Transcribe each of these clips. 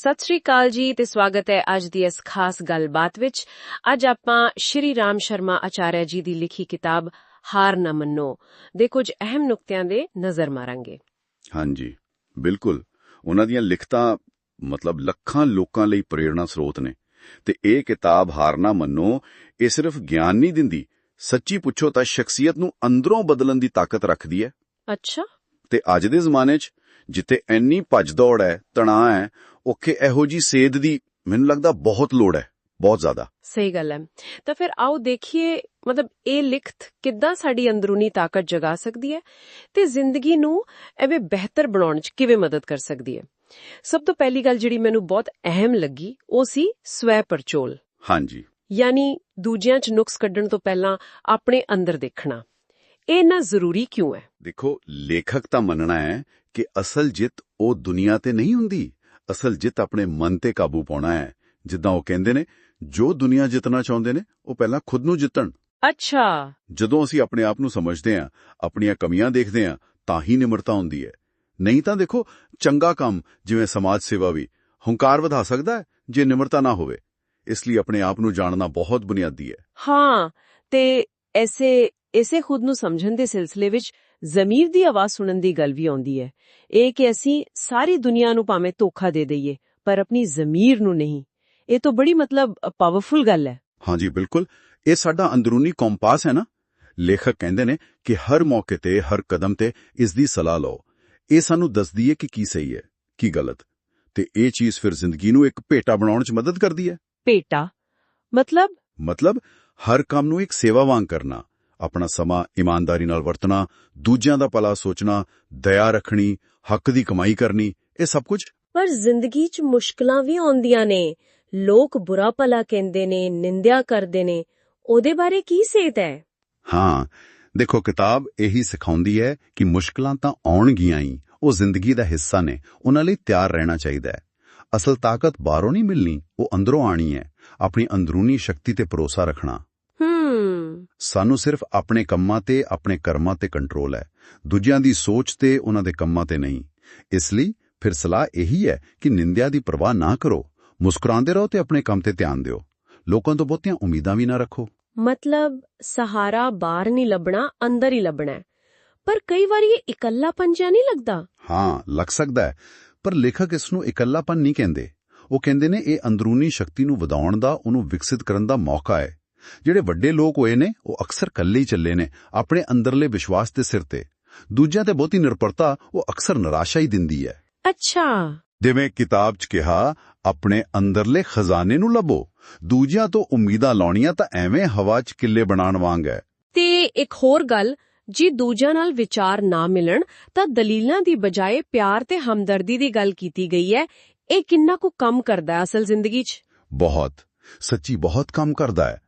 ਸਤਿ ਸ਼੍ਰੀ ਅਕਾਲ ਜੀ ਤੇ ਸਵਾਗਤ ਹੈ ਅੱਜ ਦੀ ਇਸ ਖਾਸ ਗੱਲਬਾਤ ਵਿੱਚ। ਅੱਜ ਆਪਾਂ ਸ਼੍ਰੀ ਰਾਮ ਸ਼ਰਮਾ ਆਚਾਰਿਆ ਜੀ ਦੀ ਲਿਖੀ ਕਿਤਾਬ ਹਾਰ ਨਾ ਮੰਨੋ ਦੇ ਕੁਝ ਅਹਿਮ ਨੁਕਤਿਆਂ ਦੇ ਨਜ਼ਰ ਮਾਰਾਂਗੇ। ਹਾਂਜੀ ਬਿਲਕੁਲ। ਉਹਨਾਂ ਦੀਆਂ ਲਿਖਤਾਂ ਮਤਲਬ ਲੱਖਾਂ ਲੋਕਾਂ ਲਈ ਪ੍ਰੇਰਣਾ ਸਰੋਤ ਨੇ ਤੇ ਇਹ ਕਿਤਾਬ ਹਾਰ ਨਾ ਮੰਨੋ ਇਹ ਸਿਰਫ ਗਿਆਨ ਨਹੀਂ ਦਿੰਦੀ ਸੱਚੀ ਪੁੱਛੋ ਤਾਂ ਸ਼ਖਸੀਅਤ ਨੂੰ ਅੰਦਰੋਂ ਬਦਲਣ ਦੀ ਤਾਕਤ ਰੱਖਦੀ ਹੈ। ਅੱਛਾ। ਤੇ ਅੱਜ ਦੇ ਜ਼ਮਾਨੇ 'ਚ ਜਿੱਥੇ ਇੰਨੀ ਭੱਜ ਦੌੜ ਹੈ ਤਣਾਅ ਹੈ ਉੱਥੇ ਇਹੋ ਜੀ ਸੇਧ ਦੀ ਮੈਨੂੰ ਲੱਗਦਾ ਬਹੁਤ ਲੋੜ ਹੈ ਬਹੁਤ ਜ਼ਿਆਦਾ। ਸਹੀ ਗੱਲ ਹੈ। ਤਾਂ ਫਿਰ ਆਓ ਦੇਖੀਏ ਮਤਲਬ ਇਹ ਲਿਖਤ ਕਿੱਦਾਂ ਸਾਡੀ ਅੰਦਰੂਨੀ ਤਾਕਤ ਜਗਾ ਸਕਦੀ ਹੈ ਤੇ ਜ਼ਿੰਦਗੀ ਨੂੰ ਐਵੇਂ ਬਿਹਤਰ ਬਣਾਉਣ 'ਚ ਕਿਵੇਂ ਮਦਦ ਕਰ ਸਕਦੀ ਹੈ। ਸਭ ਤੋਂ ਪਹਿਲੀ ਗੱਲ ਜਿਹੜੀ ਮੈਨੂੰ ਬਹੁਤ ਅਹਿਮ ਲੱਗੀ ਉਹ ਸੀ ਸਵੈ ਪਰਚੋਲ। ਹਾਂਜੀ। ਯਾਨੀ ਦੂਜਿਆਂ 'ਚ ਨੁਕਸ ਕੱਢਣ ਤੋਂ ਪਹਿਲਾਂ ਆਪਣੇ ਅੰਦਰ ਦੇਖਣਾ। ਇਹ ਨਾ ਜ਼ਰੂਰੀ ਕਿਉਂ ਹੈ? ਦੇਖੋ ਲੇਖਕ ਤਾਂ ਮੰਨਣਾ ਹੈ ਕਿ ਅਸਲ ਜਿੱਤ ਉਹ ਦੁਨੀਆ ਤੇ ਨਹੀਂ ਹੁੰਦੀ। ਅਸਲ ਜਿੱਤ ਆਪਣੇ ਮਨ ਤੇ ਕਾਬੂ ਪਾਉਣਾ ਹੈ। ਜਿੱਦਾਂ ਉਹ ਕਹਿੰਦੇ ਨੇ ਜੋ ਦੁਨੀਆ ਜਿੱਤਣਾ ਚਾਹੁੰਦੇ ਨੇ ਉਹ ਪਹਿਲਾਂ ਖੁਦ ਨੂੰ ਜਿੱਤਣ। ਅੱਛਾ। ਜਦੋਂ ਅਸੀਂ ਆਪਣੇ ਆਪ ਨੂੰ ਸਮਝਦੇ ਹਾਂ ਆਪਣੀਆਂ ਕਮੀਆਂ ਦੇਖਦੇ ਹਾਂ ਤਾਂ ਹੀ ਨਿਮਰਤਾ ਹੁੰਦੀ ਹੈ। ਨਹੀਂ ਤਾਂ ਦੇਖੋ ਚੰਗਾ ਕੰਮ ਜਿਵੇਂ ਸਮਾਜ ਸੇਵਾ ਵੀ ਹੰਕਾਰ ਵਧਾ ਸਕਦਾ ਹੈ ਜੇ ਨਿਮਰਤਾ ਨਾ ਹੋਵੇ। ਇਸ ਲਈ ਆਪਣੇ ਆਪ ਨੂੰ ਜਾਣਨਾ ਬਹੁਤ ਬੁਨਿਆਦੀ ਹੈ। ਹਾਂ ਤੇ ਐਸੇ ਇਸੇ ਖੁਦ ਨੂੰ ਸਮਝਣ ਦੇ ਸਿਲਸਿਲੇ ਵਿੱਚ ਜ਼ਮੀਰ ਦੀ ਆਵਾਜ਼ ਸੁਣਨ ਦੀ ਗੱਲ ਵੀ ਆਉਂਦੀ ਹੈ। ਇਹ ਕਿ ਅਸੀਂ ਸਾਰੀ ਦੁਨੀਆ ਨੂੰ ਭਾਵੇਂ ਧੋਖਾ ਦੇ ਦਈਏ ਪਰ ਆਪਣੀ ਜ਼ਮੀਰ ਨੂੰ ਨਹੀਂ। ਇਹ ਤਾਂ ਬੜੀ ਮਤਲਬ ਪਾਵਰਫੁਲ ਗੱਲ ਹੈ। ਹਾਂਜੀ ਬਿਲਕੁਲ। ਇਹ ਸਾਡਾ ਅੰਦਰੂਨੀ ਕੰਪਾਸ ਹੈ ਨਾ। ਲੇਖਕ ਕਹਿੰਦੇ ਨੇ ਕਿ ਹਰ ਮੌਕੇ ਤੇ ਹਰ ਕਦਮ ਤੇ ਇਸ ਦੀ ਸਲਾਹ ਲਓ। ਇਹ ਸਾਨੂੰ ਦੱਸਦੀ ਹੈ ਕਿ ਕੀ ਸਹੀ ਹੈ ਕੀ ਗਲਤ। ਤੇ ਇਹ ਚੀਜ਼ ਫਿਰ ਜ਼ਿੰਦਗੀ ਨੂੰ ਇੱਕ ਭੇਟਾ ਬਣਾਉਣ 'ਚ ਮਦਦ ਕਰਦੀ ਹੈ। ਪੇਟਾ ਮਤਲਬ? ਮਤਲਬ ਹਰ ਕੰਮ ਨੂੰ ਇੱਕ ਸੇਵਾ ਵਾਂਗ ਕਰਨਾ। ਆਪਣਾ ਸਮਾਂ ਇਮਾਨਦਾਰੀ ਨਾਲ ਵਰਤਣਾ ਦੂਜਿਆਂ ਦਾ ਭਲਾ ਸੋਚਣਾ ਦਇਆ ਰੱਖਣੀ ਹੱਕ ਦੀ ਕਮਾਈ ਕਰਨੀ ਇਹ ਸਭ ਕੁਝ ਪਰ ਜ਼ਿੰਦਗੀ 'ਚ ਮੁਸ਼ਕਲਾਂ ਵੀ ਆਉਂਦੀਆਂ ਨੇ। ਲੋਕ ਬੁਰਾ ਭਲਾ ਕਹਿੰਦੇ ਨੇ ਨਿੰਦਿਆ ਕਰਦੇ ਨੇ। ਉਹਦੇ ਬਾਰੇ ਕੀ ਸੇਧ ਹੈ? ਹਾਂ ਦੇਖੋ ਕਿਤਾਬ ਇਹੀ ਸਿਖਾਉਂਦੀ ਹੈ ਕਿ ਮੁਸ਼ਕਲਾਂ ਤਾਂ ਆਉਣਗੀਆਂ ਹੀ ਉਹ ਜ਼ਿੰਦਗੀ ਦਾ ਹਿੱਸਾ ਨੇ ਉਹਨਾਂ ਲਈ ਤਿਆਰ ਰਹਿਣਾ ਚਾਹੀਦਾ ਹੈ। ਅਸਲ ਤਾਕਤ ਬਾਹਰੋਂ ਨਹੀਂ ਮਿਲਣੀ ਉਹ ਅੰਦਰੋਂ ਆਣੀ ਹੈ। ਆਪਣੀ ਅੰਦਰੂਨੀ ਸ਼ਕਤੀ ਤੇ ਭਰੋਸਾ ਰੱਖਣਾ। ਸਾਨੂੰ ਸਿਰਫ ਆਪਣੇ ਕੰਮਾਂ ਤੇ ਆਪਣੇ ਕਰਮਾਂ ਤੇ ਕੰਟਰੋਲ ਹੈ। ਦੂਜਿਆਂ ਦੀ ਸੋਚ ਤੇ ਉਹਨਾਂ ਦੇ ਕੰਮਾਂ ਤੇ ਨਹੀਂ। ਇਸ ਲਈ ਫਿਰ ਸਲਾਹ ਇਹੀ ਹੈ ਕਿ ਨਿੰਦਿਆ ਦੀ ਪਰਵਾਹ ਨਾ ਕਰੋ। ਮੁਸਕਰਾਉਂਦੇ ਰਹੋ ਤੇ ਆਪਣੇ ਕੰਮ ਤੇ ਧਿਆਨ ਦਿਓ। ਲੋਕਾਂ ਤੋਂ ਬਹੁਤੀਆਂ ਉਮੀਦਾਂ ਵੀ ਨਾ ਰੱਖੋ। ਮਤਲਬ ਸਹਾਰਾ ਬਾਹਰ ਨਹੀਂ ਲੱਭਣਾ ਅੰਦਰ ਹੀ ਲੱਭਣਾ ਹੈ। ਪਰ ਕਈ ਵਾਰੀ ਇਹ ਇਕੱਲਾਪਨ ਜਿਹਾ ਨਹੀਂ ਲੱਗਦਾ? ਹਾਂ ਲੱਗ ਸਕਦਾ ਹੈ। ਪਰ ਲੇਖਕ ਇਸ ਨੂੰ ਇਕੱਲਾਪਨ ਨਹੀਂ ਕਹਿੰਦੇ। ਉਹ ਕਹਿੰਦੇ ਨੇ ਇਹ ਅੰਦਰੂਨੀ ਸ਼ਕਤੀ ਨੂੰ ਵਧਾਉਣ ਦਾ ਉਹਨੂੰ ਵਿਕਸਿਤ ਕਰਨ ਦਾ ਮੌਕਾ ਹੈ। ਜਿਹੜੇ ਵੱਡੇ ਲੋਕ ਹੋਏ ਨੇ ਉਹ ਅਕਸਰ ਇਕੱਲੇ ਹੀ ਚੱਲੇ ਨੇ ਆਪਣੇ ਅੰਦਰਲੇ ਵਿਸ਼ਵਾਸ ਦੇ ਸਿਰ ਤੇ। ਦੂਜਿਆਂ ਤੇ ਬਹੁਤੀ ਨਿਰਭਰਤਾ ਉਹ ਅਕਸਰ ਨਿਰਾਸ਼ਾ ਹੀ ਦਿੰਦੀ ਹੈ। ਅੱਛਾ। ਜਿਵੇਂ ਕਿਤਾਬ 'ਚ ਕਿਹਾ ਆਪਣੇ ਅੰਦਰਲੇ ਖਜ਼ਾਨੇ ਨੂੰ ਲੱਭੋ। ਦੂਜਿਆਂ ਤੋਂ ਉਮੀਦਾਂ ਲਾਉਣੀਆਂ ਤਾਂ ਐਵੇਂ ਹਵਾ 'ਚ ਕਿੱਲੇ ਬਣਾਉਣ ਵਾਂਗ ਹੈ। ਤੇ ਇੱਕ ਹੋਰ ਗੱਲ ਜੀ ਦੂਜਿਆਂ ਨਾਲ ਵਿਚਾਰ ਨਾ ਮਿਲਣ ਤਾਂ ਦਲੀਲਾਂ ਦੀ ਬਜਾਏ ਪਿਆਰ ਤੇ ਹਮਦਰਦੀ ਦੀ ਗੱਲ ਕੀਤੀ ਗਈ ਹੈ। ਇਹ ਕਿੰਨਾ ਕੁ ਕੰਮ ਕਰਦਾ ਹੈ ਅਸਲ ਜ਼ਿੰਦਗੀ 'ਚ? ਬਹੁਤ। ਸੱਚੀ ਬਹੁਤ ਕੰਮ ਕਰਦਾ ਹੈ।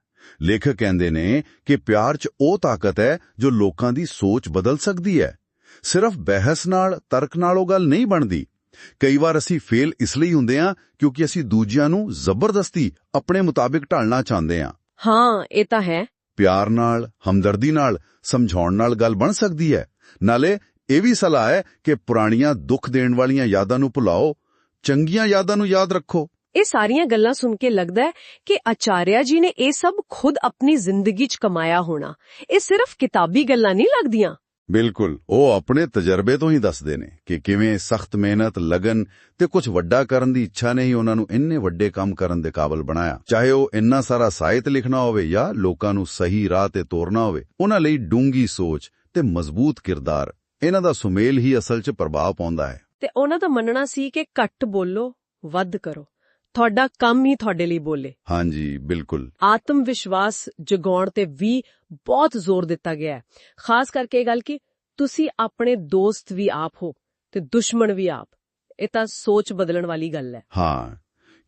ਲੇਖਕ ਕਹਿੰਦੇ ਨੇ ਕਿ ਪਿਆਰ 'ਚ ਉਹ ਤਾਕਤ ਹੈ ਜੋ ਲੋਕਾਂ ਦੀ ਸੋਚ ਬਦਲ ਸਕਦੀ ਹੈ। ਸਿਰਫ ਬਹਿਸ ਨਾਲ ਤਰਕ ਨਾਲ ਉਹ ਗੱਲ ਨਹੀਂ ਬਣਦੀ। ਕਈ ਵਾਰ ਅਸੀਂ ਫੇਲ ਇਸ ਲਈ ਹੁੰਦੇ ਹਾਂ ਕਿਉਂਕਿ ਅਸੀਂ ਦੂਜਿਆਂ ਨੂੰ ਜ਼ਬਰਦਸਤੀ ਆਪਣੇ ਮੁਤਾਬਿਕ ਢਾਲਣਾ ਚਾਹੁੰਦੇ ਹਾਂ। ਹਾਂ ਇਹ ਤਾਂ ਹੈ। ਪਿਆਰ ਨਾਲ ਹਮਦਰਦੀ ਨਾਲ ਸਮਝਾਉਣ ਨਾਲ ਗੱਲ ਬਣ ਸਕਦੀ ਹੈ। ਨਾਲੇ ਇਹ ਵੀ ਸਲਾਹ ਹੈ ਕਿ ਪੁਰਾਣੀਆਂ ਦੁੱਖ ਦੇਣ ਵਾਲੀਆਂ ਯਾਦਾਂ ਨੂੰ ਭੁਲਾਓ ਚੰਗੀਆਂ ਯਾਦਾਂ ਨੂੰ ਯਾਦ ਰੱਖੋ। ਇਹ ਸਾਰੀਆਂ ਗੱਲਾਂ ਸੁਣ ਕੇ ਲੱਗਦਾ ਹੈ ਕਿ ਆਚਾਰਿਆ ਜੀ ਨੇ ਇਹ ਸਭ ਖੁਦ ਆਪਣੀ ਜ਼ਿੰਦਗੀ 'ਚ ਕਮਾਇਆ ਹੋਣਾ। ਇਹ ਸਿਰਫ ਕਿਤਾਬੀ ਗੱਲਾਂ ਨਹੀਂ ਲੱਗਦੀਆਂ। ਬਿਲਕੁਲ। ਉਹ ਆਪਣੇ ਤਜਰਬੇ ਤੋਂ ਹੀ ਦੱਸਦੇ ਨੇ ਕਿ ਕਿਵੇਂ ਸਖਤ ਮਿਹਨਤ ਲਗਨ ਤੇ ਕੁਝ ਵੱਡਾ ਕਰਨ ਦੀ ਇੱਛਾ ਨੇ ਹੀ ਉਹਨਾਂ ਨੂੰ ਇੰਨੇ ਵੱਡੇ ਕੰਮ ਕਰਨ ਦੇ ਕਾਬਿਲ ਬਣਾਇਆ। ਚਾਹੇ ਉਹ ਇੰਨਾ ਸਾਰਾ ਸਾਹਿਤ ਲਿਖਣਾ ਹੋਵੇ ਜਾਂ ਲੋਕਾਂ ਨੂੰ ਸਹੀ ਰਾਹ ਤੇ ਤੋਰਨਾ ਹੋਵੇ ਉਹਨਾਂ ਲਈ ਡੂੰਗੀ ਸੋਚ ਤੇ ਮਜ਼ਬੂਤ ਕਿਰਦਾਰ ਇਹਨਾਂ ਦਾ ਸੁਮੇਲ ਹੀ ਅਸਲ 'ਚ ਪ੍ਰਭਾਵ ਪਾਉਂਦਾ ਹੈ। ਤੇ ਉਹਨਾਂ ਦਾ ਮੰਨਣਾ ਸੀ ਕਿ ਘੱਟ ਬੋਲੋ ਵੱਧ ਕਰੋ। ਤੁਹਾਡਾ ਕੰਮ ਹੀ ਤੁਹਾਡੇ ਲਈ ਬੋਲੇ। ਹਾਂਜੀ ਬਿਲਕੁਲ। ਆਤਮ ਵਿਸ਼ਵਾਸ ਜਗਾਉਣ ਤੇ ਵੀ ਬਹੁਤ ਜ਼ੋਰ ਦਿੱਤਾ ਗਿਆ ਹੈ। ਖਾਸ ਕਰਕੇ ਇਹ ਗੱਲ ਕਿ ਤੁਸੀਂ ਆਪਣੇ ਦੋਸਤ ਵੀ ਆਪ ਹੋ ਤੇ ਦੁਸ਼ਮਣ ਵੀ ਆਪ। ਇਹ ਤਾਂ ਸੋਚ ਬਦਲਣ ਵਾਲੀ ਗੱਲ ਹੈ। ਹਾਂ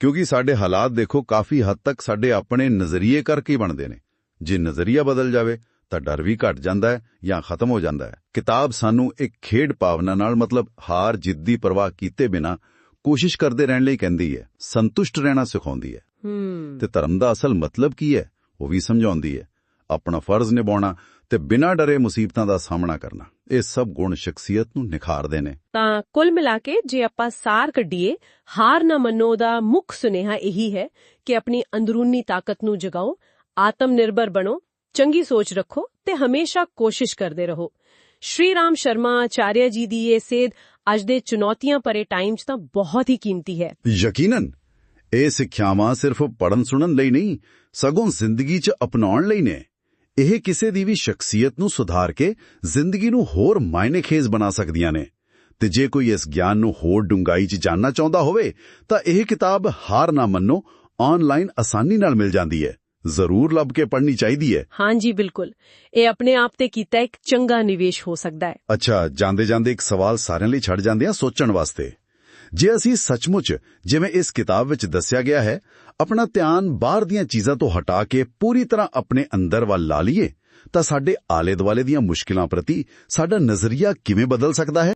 ਕਿਉਂਕਿ ਸਾਡੇ ਹਾਲਾਤ ਦੇਖੋ ਕਾਫੀ ਹੱਦ ਤੱਕ ਸਾਡੇ ਆਪਣੇ ਨਜ਼ਰੀਏ ਕਰਕੇ ਹੀ ਬਣਦੇ ਨੇ। ਜੇ ਨਜ਼ਰੀਆ ਬਦਲ ਜਾਵੇ ਤਾਂ ਡਰ ਵੀ ਘਟ ਜਾਂਦਾ ਹੈ ਜਾਂ ਖਤਮ ਹੋ ਜਾਂਦਾ ਹੈ। ਕਿਤਾਬ ਸਾਨੂੰ ਇੱਕ ਖੇਡ ਭਾਵਨਾ ਨਾਲ ਮਤਲਬ ਹਾਰ ਜਿੱਤ ਦੀ ਪਰਵਾਹ ਕੀਤੇ ਬਿਨਾ ਕੋਸ਼ਿਸ਼ ਕਰਦੇ ਰਹਿਣ ਲਈ ਕਹਿੰਦੀ ਹੈ ਸੰਤੁਸ਼ਟ ਰਹਿਣਾ ਸਿਖਾਉਂਦੀ ਹੈ। ਹੂੰ। ਤੇ ਧਰਮ ਦਾ ਅਸਲ ਮਤਲਬ ਕੀ ਹੈ ਉਹ ਵੀ ਸਮਝਾਉਂਦੀ ਹੈ ਆਪਣਾ ਫਰਜ਼ ਨਿਭਾਉਣਾ ਤੇ ਬਿਨਾਂ ਡਰੇ ਮੁਸੀਬਤਾਂ ਦਾ ਸਾਹਮਣਾ ਕਰਨਾ ਇਹ ਸਭ ਗੁਣ ਸ਼ਖਸੀਅਤ ਨੂੰ ਨਿਖਾਰਦੇ ਨੇ। ਤਾਂ ਕੁੱਲ ਮਿਲਾ ਕੇ ਜੇ ਆਪਾਂ ਸਾਰ ਕੱਢੀਏ ਹਾਰ ਨਾ ਮੰਨੋ ਦਾ ਮੁੱਖ ਸੁਨੇਹਾ ਇਹੀ ਹੈ ਕਿ ਆਪਣੀ ਅੰਦਰੂਨੀ ਤਾਕਤ ਨੂੰ ਜਗਾਓ ਆਤਮ ਨਿਰਭਰ ਬਣੋ ਚੰਗੀ ਸੋਚ ਰੱਖੋ ਤੇ ਹਮੇਸ਼ਾ ਕੋਸ਼ਿਸ਼ ਕਰਦੇ ਰਹੋ। ਸ਼੍ਰੀ ਰਾਮ ਸ਼ਰਮਾ ਆਚਾਰਿਆ ਜੀ ਦੀ ਇਹ ਸੇਧ ਅੱਜ ਦੇ ਚੁਣੌਤੀਆਂ ਭਰੇ ਟਾਈਮ 'ਚ ਤਾਂ ਬਹੁਤ ਹੀ ਕੀਮਤੀ ਹੈ। ਯਕੀਨਨ? ਇਹ ਸਿੱਖਿਆਵਾਂ ਸਿਰਫ ਪੜਨ ਸੁਣਨ ਲਈ ਨਹੀਂ, ਸਗੋਂ ਜ਼ਿੰਦਗੀ 'ਚ ਅਪਣਾਉਣ ਲਈ ਨੇ। ਇਹ ਕਿਸੇ ਦੀ ਵੀ ਸ਼ਖਸੀਅਤ ਨੂੰ ਸੁਧਾਰ ਕੇ ਜ਼ਿੰਦਗੀ ਨੂੰ ਹੋਰ ਮਾਇਨੇਖੇਜ਼ ਬਣਾ ਸਕਦੀਆਂ ਨੇ। ਤੇ ਜੇ ਕੋਈ ਇਸ ਗਿਆਨ ਨੂੰ ਹੋਰ ਡੂੰਘਾਈ 'ਚ ਜਾਣਨਾ ਚਾਹੁੰਦਾ ਹੋਵੇ, ਤਾਂ ਇਹ ਕਿਤਾਬ ਹਾਰ ਨਾ ਮੰਨੋ, ਆਨਲਾਈਨ ਆਸਾਨੀ ਨਾਲ ਮਿਲ ਜਾਂਦੀ ਹੈ। ਜ਼ਰੂਰ ਲੱਭ ਕੇ ਪੜ੍ਹਨੀ ਚਾਹੀਦੀ ਹੈ। ਹਾਂਜੀ ਬਿਲਕੁਲ। ਇਹ ਆਪਣੇ ਆਪ ਤੇ ਕੀਤਾ ਇੱਕ ਚੰਗਾ ਨਿਵੇਸ਼ ਹੋ ਸਕਦਾ ਹੈ। ਅੱਛਾ ਜਾਂਦੇ ਜਾਂਦੇ ਇੱਕ ਸਵਾਲ ਸਾਰਿਆਂ ਲਈ ਛੱਡ ਜਾਂਦੇ ਆ ਸੋਚਣ ਵਾਸਤੇ। ਜੇ ਅਸੀਂ ਸੱਚਮੁੱਚ ਜਿਵੇਂ ਇਸ ਕਿਤਾਬ ਵਿੱਚ ਦੱਸਿਆ ਗਿਆ ਹੈ ਆਪਣਾ ਧਿਆਨ ਬਾਹਰ ਦੀਆਂ ਚੀਜ਼ਾਂ ਤੋਂ ਹਟਾ ਕੇ ਪੂਰੀ ਤਰ੍ਹਾਂ ਆਪਣੇ ਅੰਦਰ ਵੱਲ ਲਾ ਲਈਏ ਤਾਂ ਸਾਡੇ ਆਲੇ ਦੁਆਲੇ ਦੀਆਂ ਮੁਸ਼ਕਿਲਾਂ ਪ੍ਰਤੀ ਸਾਡਾ ਨਜ਼ਰੀਆ ਕਿਵੇਂ ਬਦਲ ਸਕਦਾ ਹੈ?